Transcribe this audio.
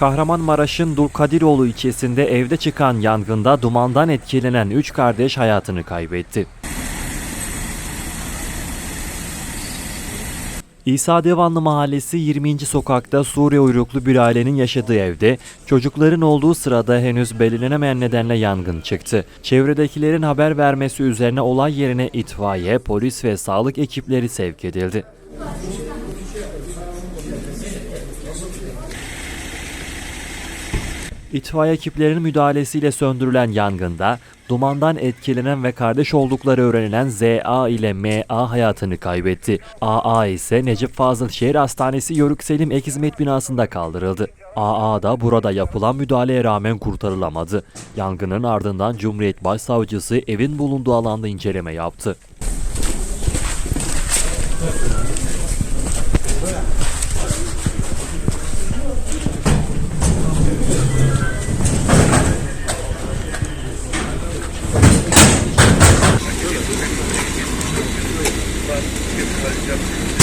Kahramanmaraş'ın Dulkadiroğlu ilçesinde evde çıkan yangında dumandan etkilenen 3 kardeş hayatını kaybetti. İsa Devanlı Mahallesi 20. sokakta Suriye uyruklu bir ailenin yaşadığı evde çocukların olduğu sırada henüz belirlenemeyen nedenle yangın çıktı. Çevredekilerin haber vermesi üzerine olay yerine itfaiye, polis ve sağlık ekipleri sevk edildi. İtfaiye ekiplerinin müdahalesiyle söndürülen yangında dumandan etkilenen ve kardeş oldukları öğrenilen ZA ile MA hayatını kaybetti. AA ise Necip Fazıl Şehir Hastanesi Yörük Selim Ek Hizmet binasında kaldırıldı. AA da burada yapılan müdahaleye rağmen kurtarılamadı. Yangının ardından Cumhuriyet Başsavcısı evin bulunduğu alanda inceleme yaptı. yapılacak